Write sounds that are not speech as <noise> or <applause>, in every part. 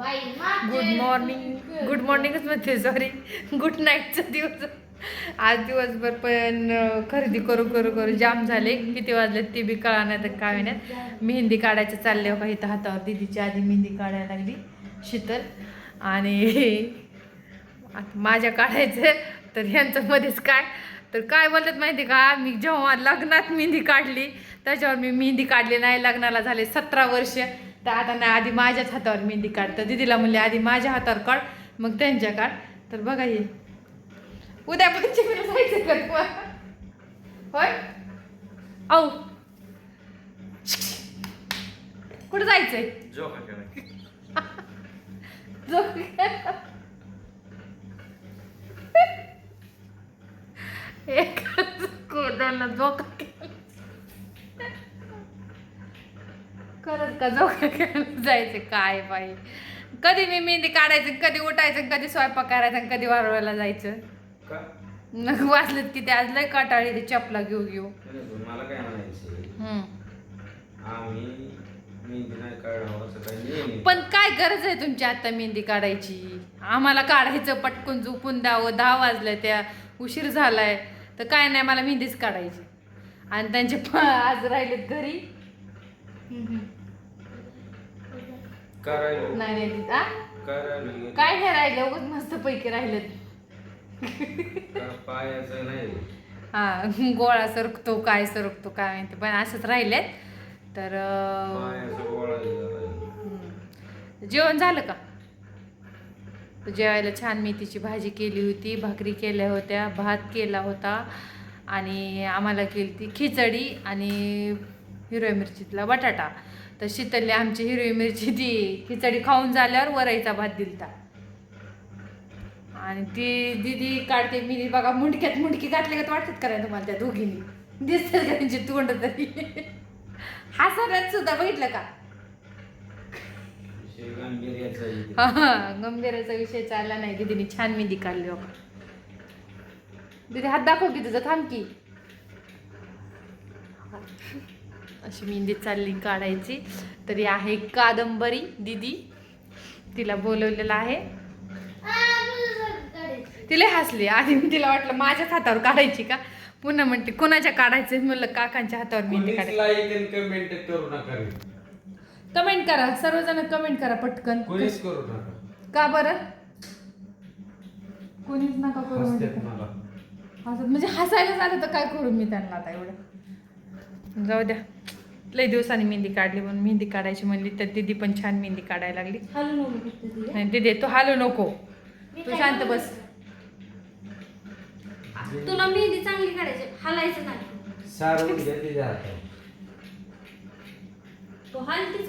Good morning good मॉर्निंगच म्हणते sorry good नाईटचा दिवस. आज दिवसभर पण खरेदी करू करू करू जाम झाले. किती वाजले ते बी कळा नाही तर काय नाही मेहंदी काढायचं चालले का इथं हातावर. दिदीची आधी मेहंदी काढायला लागली शीतल. आणि आता माझ्या काढायचं तर ह्यांचं मध्येच काय? तर काय बोलतात माहिती का? मी जेव्हा लग्नात मेहंदी काढली त्याच्यावर मी मेहंदी काढली नाही. लग्नाला झाले सतरा वर्ष. तर आता नाही आधी माझ्याच हातावर मेहंदी काढ. तर दिदीला म्हणले आधी माझ्या हातावर काढ मग त्यांच्या काढ. तर बघा हे. उद्या पंचमीला जायचं का होय? औ कुठं जायचंय? <laughs> जोका एक कोणाला झोका केला. खरंच का केला जायचं? काय बाई? कधी मी मेहंदी काढायचं कधी उठायचं कधी स्वयंपाक करायचा आणि कधी वारवायला जायचं? मग वाचलेत की ते आज लय काटाळी ते चपला घेऊ घेऊ मला काय म्हणायचं. पण काय गरज आहे तुमची आता मेहंदी काढायची? आम्हाला काढायचं पटकन झोपून द्यावं दहा वाजल्या त्या उशीर झालाय. तर काय नाही मला मेहंदीच काढायची. आणि त्यांचे आज राहिलेत घरी. करायला. नाही नाही आ? करायला काय नाही राहिलं उगाच मस्त पैकी पायाचं नाही. हा गोळा सरकतो काय सरकतो काय माहिती. पण असंच राहिलेत. तर अं, पायाचं गोळा झाला. हम्म. जेवण झालं का? तर जेवायला छान मेथीची भाजी केली होती भाकरी केल्या होत्या भात केला होता. आणि आम्हाला केली ती खिचडी आणि हिरव्या मिरचीतला बटाटा. तर शीतलले आमची हिरवी मिरची ती खिचडी खाऊन झाल्यावर वराईचा भात दिलता. आणि ती दिदी काढते मी बघा मुंडक्यात मुंडकी घातली का वाटत करायला तुम्हाला त्या दोघींनी? दिसतात का त्यांची तोंड तरी? हसण्यात सुद्धा बघितलं का? गंभीराचा विषय चालला नाही. दीदीने छान मेहंदी काढली हो दीदी हात दाखव की तुझं थांब की. अशी मेहंदी चालली काढायची. तरी आहे कादंबरी दीदी. तिला बोलवलेलं आहे. तिला हसली. आधी मी तिला वाटलं माझ्याच हातावर काढायची का? पुन्हा म्हणते कोणाच्या काढायचं? म्हणलं काकांच्या हातावर मेहंदी काढायची. कमेंट करा सर्वजण कमेंट करा पटकन. का बरं? कोणीच नका करू म्हणजे म्हणजे हसायला झालं तर काय करू मी त्यांना आता एवढं? जाऊ द्या. लई दिवसांनी मेहंदी काढली म्हणून मेहंदी काढायची म्हणली तर दिदी पण छान मेहंदी काढायला लागली. नाही दिदी तू हालू नको. तू शांत बस. तुला मेहंदी चांगली काढायची हलायचं नाही. तो हलतीच.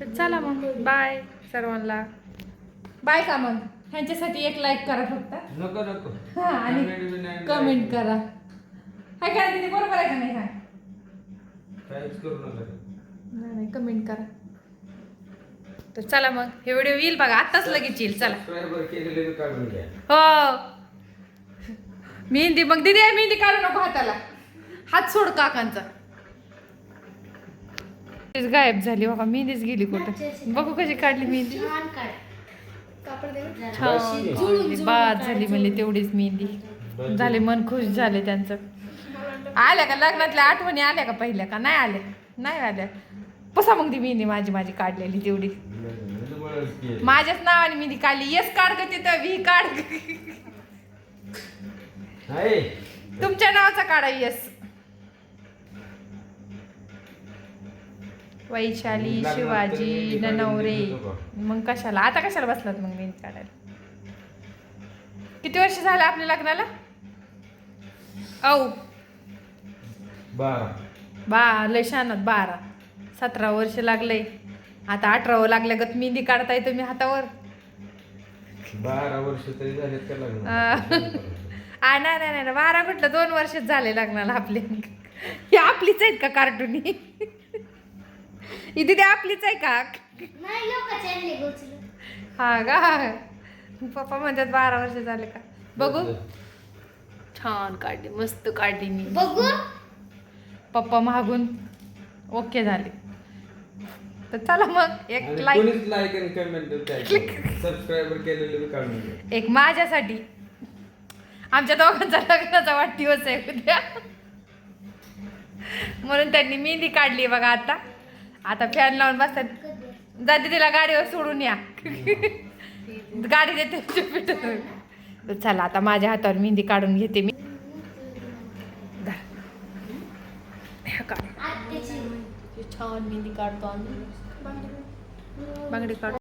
तर चला मग. बाय सर्वांना. बाय का मग ह्यांच्यासाठी एक लाईक करा फक्त. नको नको. हा, आणि नाही, कमेंट. करा काय करा दिदी बरोबर आहे का नाही? हा काहीच करू नका. नाही नाही कमेंट करा. तर चला मग हे व्हिडिओ येईल बघा आत्ताच लगेच येईल चला. सबस्क्रायबर केलेले बी काढून घ्या. हो. मेहंदी मग दिदी मेहंदी काढू नको हाताला. हात सोड काकांचा. तीच गायब झाली बाबा मेहंदीच गेली कुठं? बघू कशी काढली मेहंदी. छान काढ बाद झाली. म्हणली तेवढीच मेहंदी. झाले मन खुश झाले त्यांचं. आल्या का? लग्नातल्या आठवणी आल्या का पहिल्या का? नाही आल्या. नाही आल्या. पसा मग ती मेहंदी माझी माझी काढलेली तेवढी. माझ्याच नावाने मेहंदी काढली. येस काढ ग तिथं व्ही काढ. तुमच्या नावाचा काढा येस. वैशाली शिवाजी ननवरे. मग कशाला? आता कशाला बसलात मग मेहंदी काढायला? किती वर्ष झालं आपल्या लग्नाला? औ. बारा. बा लय शानात बारा. सतरा वर्ष लागले. आता अठरावं लागल्यागत मेहंदी काढताय तुम्ही हातावर. बारा वर्ष तरी झाले का लग्न? आ. नाही नाही नाही बारा म्हटलं दोन वर्षच झाले लग्नाला आपले. ही आपलीच आहेत का कार्टुनी ही तिथे आपलीच आहे का. हा का? पप्पा म्हणतात बारा वर्ष झाले का? बघू. छान काढली मस्त काढली मी. बघू. पप्पा मागून ओके झाले. तर चला मग एक लाईक कोणीच लाईक आणि कमेंट सबस्क्राईबर केलेले काढून. एक माझ्यासाठी. आमच्या दोघांचा लग्नाचा वाढदिवस आहे उद्या. म्हणून त्यांनी मेहंदी काढली बघा आता. आता फॅन लावून बसतात. जाते तिला गाडीवर सोडून या. गाडी देते चला आता माझ्या हातावर मेहंदी काढून घेते मी. छान मेहंदी काढतो आम्ही. बांगडी काढ.